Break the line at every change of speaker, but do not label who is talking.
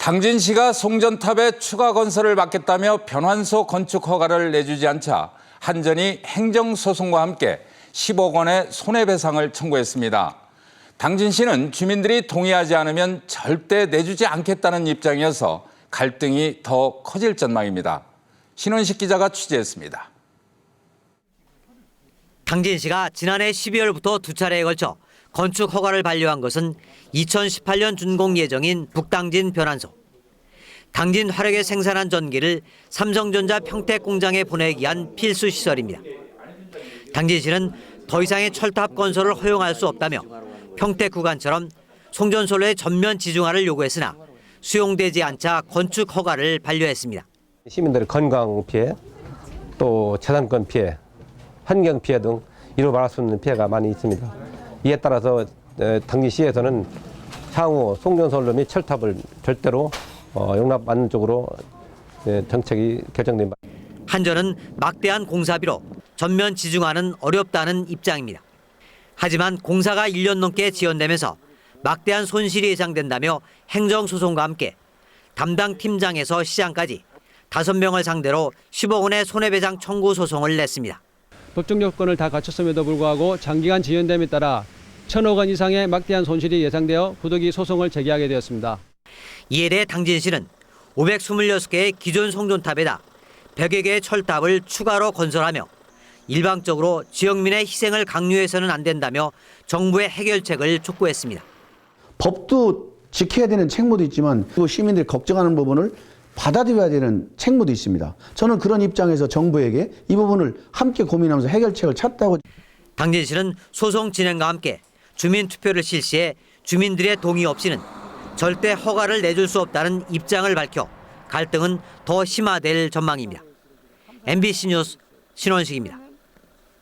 당진 시가 송전탑에 추가 건설을 막겠다며 변환소 건축 허가를 내주지 않자 한전이 행정소송과 함께 10억 원의 손해배상을 청구했습니다. 당진 시는 주민들이 동의하지 않으면 절대 내주지 않겠다는 입장이어서 갈등이 더 커질 전망입니다. 신원식 기자가 취재했습니다.
당진 시가 지난해 12월부터 두 차례에 걸쳐 건축 허가를 반려한 것은 2018년 준공 예정인 북당진 변환소. 당진 화력에 생산한 전기를 삼성전자 평택 공장에 보내기 위한 필수 시설입니다. 당진시는 더 이상의 철탑 건설을 허용할 수 없다며 평택 구간처럼 송전솔로의 전면 지중화를 요구했으나 수용되지 않자 건축 허가를 반려했습니다.
시민들의 건강 피해, 또 재산권 피해, 환경 피해 등 이루 말할 수 없는 피해가 많이 있습니다. 이에 따라서 에, 당진시에서는 향후 송전선로 및 철탑을 절대로 어, 용납 않는 쪽으로 에, 정책이 결정된 바.
한전은 막대한 공사비로 전면 지중화는 어렵다는 입장입니다. 하지만 공사가 1년 넘게 지연되면서 막대한 손실이 예상된다며 행정소송과 함께 담당 팀장에서 시장까지 5명을 상대로 10억 원의 손해배상 청구 소송을 냈습니다.
법정 요건을 다 갖췄음에도 불구하고 장기간 지연됨에 따라 천억 원 이상의 막대한 손실이 예상되어 부득이 소송을 제기하게 되었습니다.
이에 대해 당진시는 526개의 기존 송전탑에다 100여 개의 철탑을 추가로 건설하며 일방적으로 지역민의 희생을 강요해서는 안 된다며 정부의 해결책을 촉구했습니다.
법도 지켜야 되는 책무도 있지만 또 시민들이 걱정하는 부분을 받아들여야 되는 책무도 있습니다. 저는 그런 입장에서 정부에게 이 부분을 함께 고민하면서 해결책을 찾다고
당진시는 소송 진행과 함께 주민 투표를 실시해 주민들의 동의 없이는 절대 허가를 내줄 수 없다는 입장을 밝혀 갈등은 더 심화될 전망입니다. MBC 뉴스 신원식입니다.